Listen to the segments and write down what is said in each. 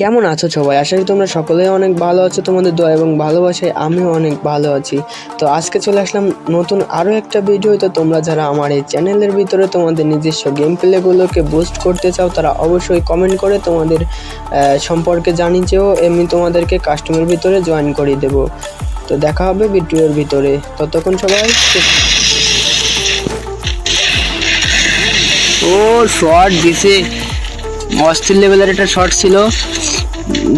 কেমন আছো সবাই? আশা করি তোমরা সকলেই অনেক ভালো আছো, তোমাদের দোয়া এবং ভালোবাসায় আমিও অনেক ভালো আছি। তো আজকে চলে আসলাম নতুন আরও একটা ভিডিও তো তোমরা যারা আমার এই চ্যানেলের ভিতরে তোমাদের নিজস্ব গেম প্লেগুলোকে বুস্ট করতে চাও, তারা অবশ্যই কমেন্ট করে তোমাদের সম্পর্কে জানিয়েও এমনি তোমাদেরকে কাস্টমের ভিতরে জয়েন করিয়ে দেবো। তো দেখা হবে ভিডিওর ভিতরে। ততক্ষণ সবাই ও শর্ট দিছে। অস্থির লেভেলের একটা শট ছিল।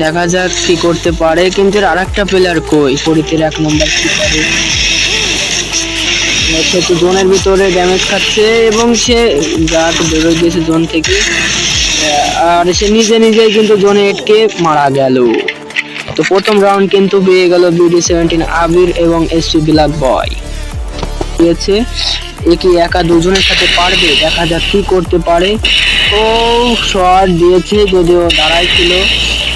দেখা যাক কি করতে পারে, কিন্তু এর আরেকটা প্লেয়ার কই? পরিতের এক নম্বর কি করে সে তো জোনের ভিতরে ড্যামেজ খাচ্ছে এবং সে গাট বেরোয় গিয়েছে জোন থেকে। আর সে নিজে নিজেই কিন্তু জোনে এটকে মারা গেল। তো প্রথম রাউন্ড কিন্তু পেয়ে গেল বিডি সেভেন্টিন আবির এবং এসপি ব্ল্যাক বয় দিয়েছে এ কি একা দুজনের সাথে পারবে। দেখা যাক কি করতে পারে। ও, শট দিয়েছে যদিও দাঁড়াই ছিল।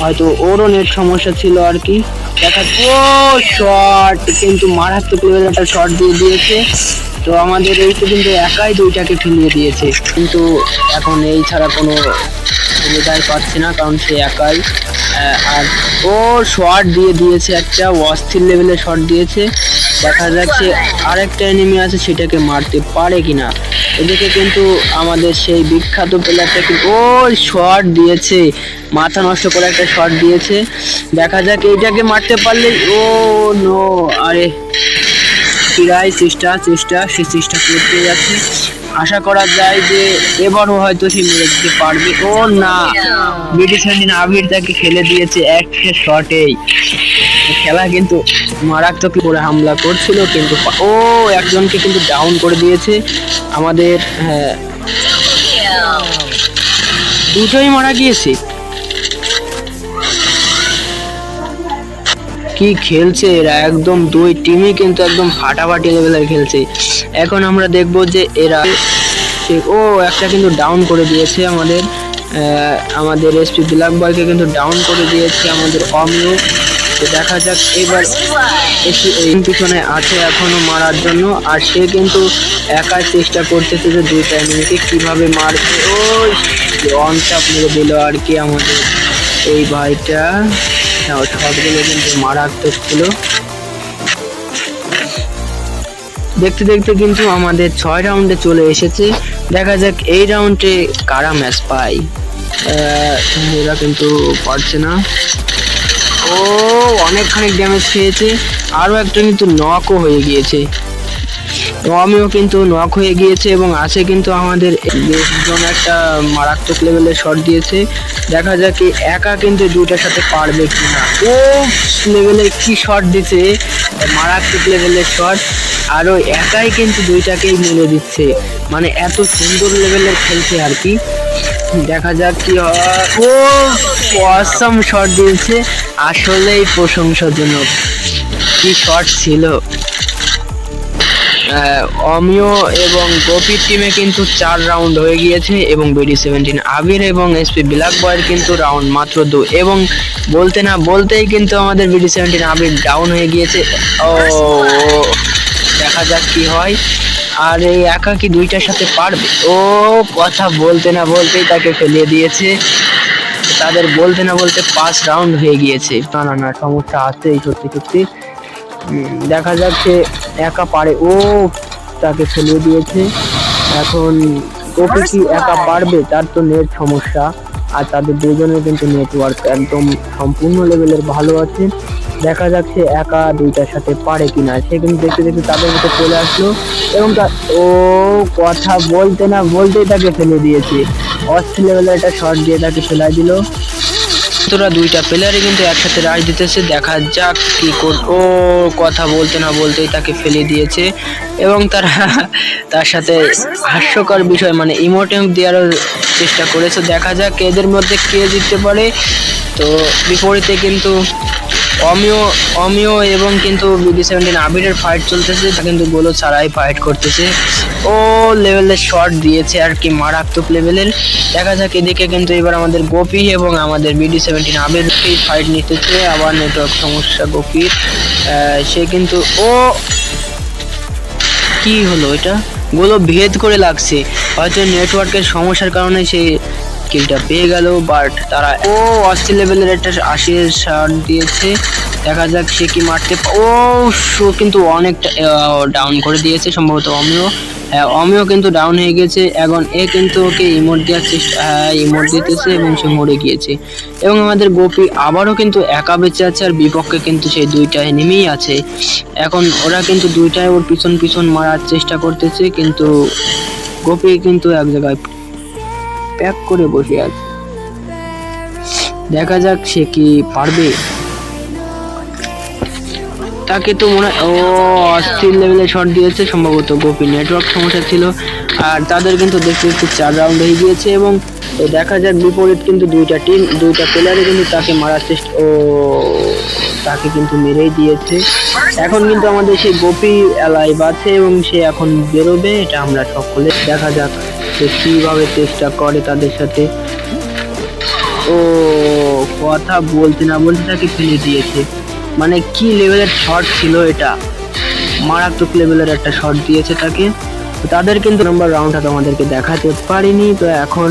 হয়তো ওরও নেট সমস্যা ছিল আর কি। দেখা ও, শট! কিন্তু মারাত্মক লেভেলের একটা শট দিয়ে দিয়েছে। তো আমাদের এই কিন্তু একাই দুইটাকে ফেলিয়ে দিয়েছে। কিন্তু এখন এই ছাড়া কোনো সুবিধাই পাচ্ছে না, কারণ সে একাই। আর ও, শট দিয়ে দিয়েছে একটা। অস্থির লেভেলের শট দিয়েছে। দেখা যাচ্ছে আরেকটা এনিমি আছে সেটাকে মারতে পারে কিনা। এদিকে কিন্তু আমাদের সেই বিখ্যাত প্লেয়ারটা কিন্তু ও শট দিয়েছে। মাথা নষ্ট করে একটা শট দিয়েছে। দেখা যাক এইটাকে মারতে পারলে ও নো আরে। প্রায় চেষ্টা চেষ্টা সে চেষ্টা করতে যাচ্ছে। আশা করা যায় যে এবারও হয়তো সে মেরে দিতে পারবে। ও না। ব্রিটিশ আবির তাকে খেলে দিয়েছে একটা শটেই খেলা কিন্তু মারাত্মক করে হামলা করছিল, কিন্তু ও একজনকে কিন্তু ডাউন করে দিয়েছে। আমাদের হ্যাঁ দুটোই মারা গিয়েছে। কি খেলছে এরা? একদম দুই টিমই কিন্তু একদম ফাটাফাটি লেভেলের খেলছে। এখন আমরা দেখব যে এরা ও একটা কিন্তু ডাউন করে দিয়েছে আমাদের। আমাদের এসপি ব্ল্যাক বয়কে কিন্তু ডাউন করে দিয়েছে আমাদের অমিও তো দেখা যাক। এবার পিছনে আছে এখনও মারার জন্য আর সে কিন্তু একাই চেষ্টা করতেছে যে দুইটা এনিমিকে কীভাবে মারবে। ওই অন চাপ মেরে দিল আর কি আমাদের। এই ভাইটা হ্যাঁ, শটগুলো কিন্তু মারাত্মক ছিল। দেখতে দেখতে কিন্তু আমাদের ছয় রাউন্ডে চলে এসেছে। দেখা যাক এই রাউন্ডে কারা ম্যাচ পায়। এরা কিন্তু পারছে না। ও, অনেকখানি ড্যামেজ খেয়েছে। আরও একটা কিন্তু নকও হয়ে গিয়েছে। আমিও কিন্তু নক হয়ে গিয়েছে এবং আছে কিন্তু আমাদের জন একটা মারাত্মক লেভেলের শট দিয়েছে। দেখা যাক একা কিন্তু দুইটার সাথে পারবে কি না ও লেভেলের কি শট দিছে মারাত্মক লেভেলের শট আরও একাই কিন্তু দুইটাকেই মেরে দিচ্ছে। মানে এত সুন্দর লেভেলের খেলছে আর কি। দেখা যাক কি হয়। ও অসম শট দিয়েছে। আসলেই প্রশংসাজনক। কি শট ছিল? অমিয় এবং গোপীর টিমে কিন্তু চার রাউন্ড হয়ে গিয়েছে এবং বিডি সেভেন্টিন আবির এবং এসপি ব্ল্যাক বয়ের কিন্তু রাউন্ড মাত্র দু। এবং বলতে না বলতেই কিন্তু আমাদের বিডি সেভেন্টিন আবির ডাউন হয়ে গিয়েছে। ও, দেখা যাক কি হয়। আর এই একা কি দুইটার সাথে পারবে। ও কথা বলতে না বলতেই তাকে ফেলিয়ে দিয়েছে। তাদের বলতে না বলতে পাঁচ রাউন্ড হয়ে গিয়েছে। না না না, সমস্যা আছে এই সত্যি সত্যি। দেখা যাচ্ছে একা পারে। ও তাকে ফেলিয়ে দিয়েছে। এখন ওকে কি একা পারবে? তার তো নেট সমস্যা। আর তাদের দুজনের কিন্তু নেটওয়ার্ক একদম সম্পূর্ণ লেভেলের ভালো আছে। দেখা যাচ্ছে একা দুইটার সাথে পারে কিনা, সে কিন্তু দেখতে দেখতে তাদের ভিতরে চলে আসলো এবং তার ও কথা বলতে না বলতেই তাকে ফেলে দিয়েছে। অস্থির লেভেলের একটা শট দিয়ে তাকে ফেলাই দিল। তোরা দুইটা প্লেয়ারই কিন্তু একসাথে রাশ দিতেছে, দেখা যাক কি কর ও কথা বলতে না বলতেই তাকে ফেলে দিয়েছে এবং তারা তার সাথে হাস্যকর বিষয় মানে ইমোটেম দেওয়ার চেষ্টা করেছে। দেখা যাক এদের মধ্যে কে জিততে পারে। তো বিপরীতে কিন্তু অমিও অমিও এবং কিন্তু বিডি সেভেন্টিন আবিরের ফাইট চলতেছে। তা কিন্তু গোলো ছাড়াই ফাইট করতেছে। ও লেভেলের শট দিয়েছে আর কি মারাত্মক লেভেলের দেখা যাক এদিকে কিন্তু এবার আমাদের গোপী এবং আমাদের বিডি সেভেন্টিন আবির ফাইট নিতেছে। আবার নেটওয়ার্ক সমস্যা গোপীর। সে কিন্তু ও কি হলো এটা? গুলো ভেদ করে লাগছে। হয়তো নেটওয়ার্কের সমস্যার কারণে সে কিলটা পেয়ে গেল বাট তারা ও অস্ট্রেল লেভেলের একটা আশি শার্ট দিয়েছে। দেখা যাক সে কি মারতে ও কিন্তু অনেকটা ডাউন করে দিয়েছে, সম্ভবত হ্যাঁ অমিও কিন্তু ডাউন হয়ে গেছে, এখন এ কিন্তু ওকে ইমোট দেওয়ার চেষ্টা হ্যাঁ ইমোট দিতেছে এবং সে মরে গিয়েছে। এবং আমাদের গোপী আবারও কিন্তু একা বেঁচে আছে আর বিপক্ষে কিন্তু সেই দুইটা নেমেই আছে। এখন ওরা কিন্তু দুইটাই ওর পিছন পিছন মারার চেষ্টা করতেছে, কিন্তু গোপী কিন্তু এক জায়গায় প্যাক করে বসে আছে। দেখা যাক সে কি পারবে। তাকে তো মনে ও অস্থির লেভেলে শট দিয়েছে, সম্ভবত গোপী নেটওয়ার্ক সমস্যা ছিল। আর তাদের কিন্তু দেখতে দেখতে চার রাউন্ড হয়ে গিয়েছে এবং দেখা যাক বিপরীত কিন্তু দুইটা টিম দুইটা প্লেয়ারে কিন্তু তাকে মারার চেষ্টা ও তাকে কিন্তু মেরেই দিয়েছে। এখন কিন্তু আমাদের সেই গোপী এলাইভ আছে এবং সে এখন বেরোবে, এটা আমরা সকলে দেখা যাক সে কীভাবে চেষ্টা করে তাদের সাথে। ও কথা বলতে না বলতে তাকে ফেলে দিয়েছে। মানে কি লেভেলের শট ছিল এটা? মারাত্মক লেভেলের একটা শট দিয়েছে তাকে। তাদের কিন্তু নাম্বার রাউন্ডটা তোমাদেরকে দেখাতে পারিনি। তো এখন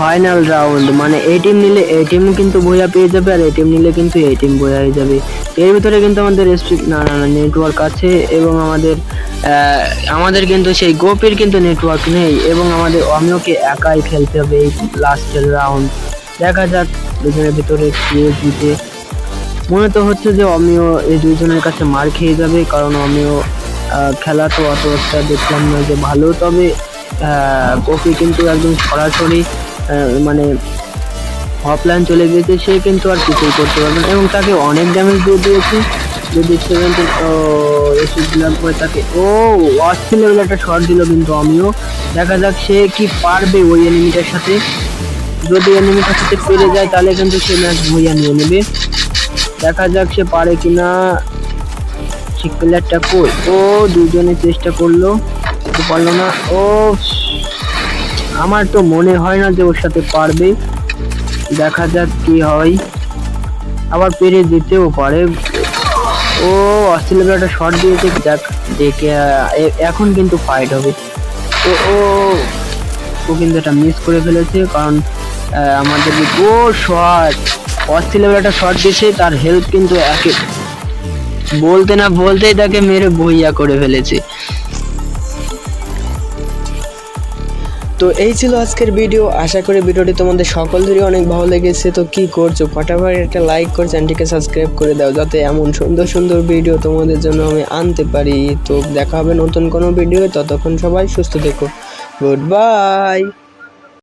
ফাইনাল রাউন্ড মানে এই টিম নিলে এই টিমও কিন্তু বইয়া পেয়ে যাবে আর এই টিম নিলে কিন্তু এই টিম বইয়া হয়ে যাবে। এর ভিতরে কিন্তু আমাদের না না না নেটওয়ার্ক আছে এবং আমাদের আমাদের কিন্তু সেই গোপের কিন্তু নেটওয়ার্ক নেই এবং আমাদের অমিওকে একাই খেলতে হবে এই লাস্টের রাউন্ড দেখা যাক দুজনের ভিতরে কে জিতে। মনে তো হচ্ছে যে অমিও এই দুইজনের কাছে মার খেয়ে যাবে, কারণ অমিও খেলা তো অত একটা দেখলাম না যে ভালো। তবে কফি কিন্তু একদম সরাসরি মানে অফলাইন চলে গিয়েছে, সে কিন্তু আর কিছুই করতে পারবে না। এবং তাকে অনেক ড্যামেজ দিয়ে দিয়েছে। যদি সেভেন্টিন ও, এসে দিলাম তাকে, ও, অস্থির লেভেল একটা শট দিল কিন্তু আমিও। দেখা যাক সে কি পারবে ওই এনিমিটার সাথে। যদি এনিমিটার সাথে পেরে যায়, তাহলে কিন্তু সে ম্যাচ ভইয়া নিয়ে নেবে। দেখা যাক সে পারে কিনা। সে প্লেয়ারটা কই? ও, দুজনে চেষ্টা করল পারল না। ও, আমার তো মনে হয় না যে ওর সাথে পারবে। দেখা যাক কি হয়। আবার পেরে যেতেও পারে। ও অস্ট্রেলিয়া একটা শট দিয়েছে। যাক, দেখে এখন কিন্তু ফাইট হবে। ও ও ও কিন্তু এটা মিস করে ফেলেছে, কারণ আমাদের ও শট অস্ট্রেলিয়া একটা শট দিয়েছে, তার হেল্প কিন্তু একে বলতে না বলতেই তাকে মেরে বইয়া করে ফেলেছে। তো এই ছিল আজকের ভিডিও আশা করি ভিডিওটি তোমাদের সকলেরই অনেক ভালো লেগেছে। তো কি করছ? ফটাফট একটা লাইক করে চ্যানেলটিকে সাবস্ক্রাইব করে দাও, যাতে এমন সুন্দর সুন্দর ভিডিও তোমাদের জন্য আমি আনতে পারি। তো দেখা হবে নতুন কোনো ভিডিও ততক্ষণ সবাই সুস্থ থেকো। Good bye